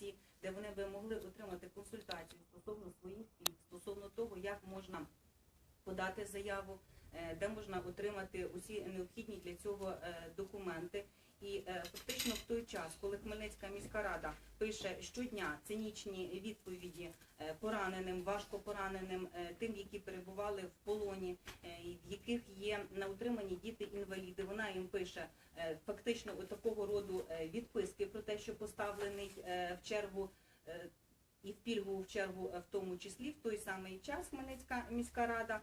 бійці, де вони би могли отримати консультацію стосовно своїх пільг, стосовно того, як можна подати заяву, е, де можна отримати усі необхідні для цього е, документи. І е, фактично в той час, коли Хмельницька міська рада пише щодня цинічні відповіді пораненим, важко пораненим, тим, які перебували в полоні, в яких є на утриманні діти-інваліди, вона їм пише фактично от такого роду е, відписки про те, що поставлений е, в чергу е, і в пільгову в чергу в тому числі в той самий час Хмельницька міська рада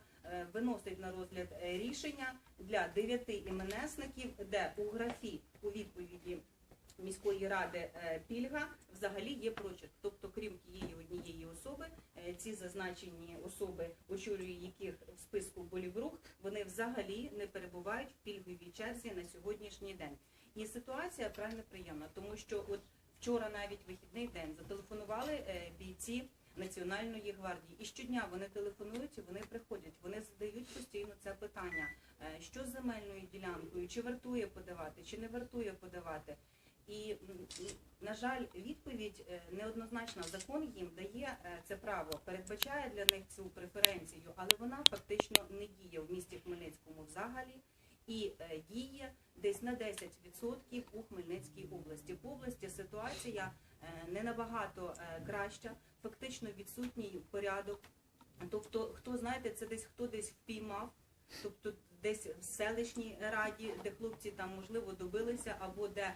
виносить на розгляд рішення для дев'яти іменесників, де у графі у відповіді міської ради пільга взагалі є прочерк. Тобто, крім тієї однієї ці зазначені особи, очолює яких в списку Боліврух, вони взагалі не перебувають в пільговій черзі на сьогоднішній день. І ситуація край неприємна, тому що от вчора навіть вихідний день зателефонували е, бійці Національної гвардії. І щодня вони телефонують, і вони приходять, вони задають постійно це питання, е, що з земельною ділянкою, чи вартує подавати, чи не вартує подавати. І, на жаль, відповідь е, неоднозначна. Закон їм дає е, це право, передбачає для них цю преференцію, але вона фактично не діє в місті Хмельницькому взагалі і е, діє десь на 10% у Хмельницькій області. По області ситуація не набагато краща, фактично відсутній порядок. Тобто, хто знаєте, це десь хто десь впіймав, тобто десь в селищній раді, де хлопці там можливо добилися, або де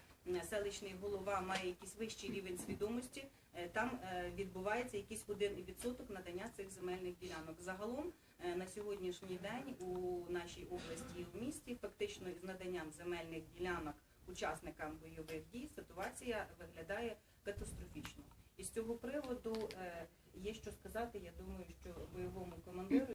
селищний голова має якийсь вищий рівень свідомості, е, там е, відбувається якийсь один відсоток надання цих земельних ділянок. Загалом е, на сьогоднішній день у нашій області і в місті фактично з наданням земельних ділянок учасникам бойових дій ситуація виглядає катастрофічно. І з цього приводу е,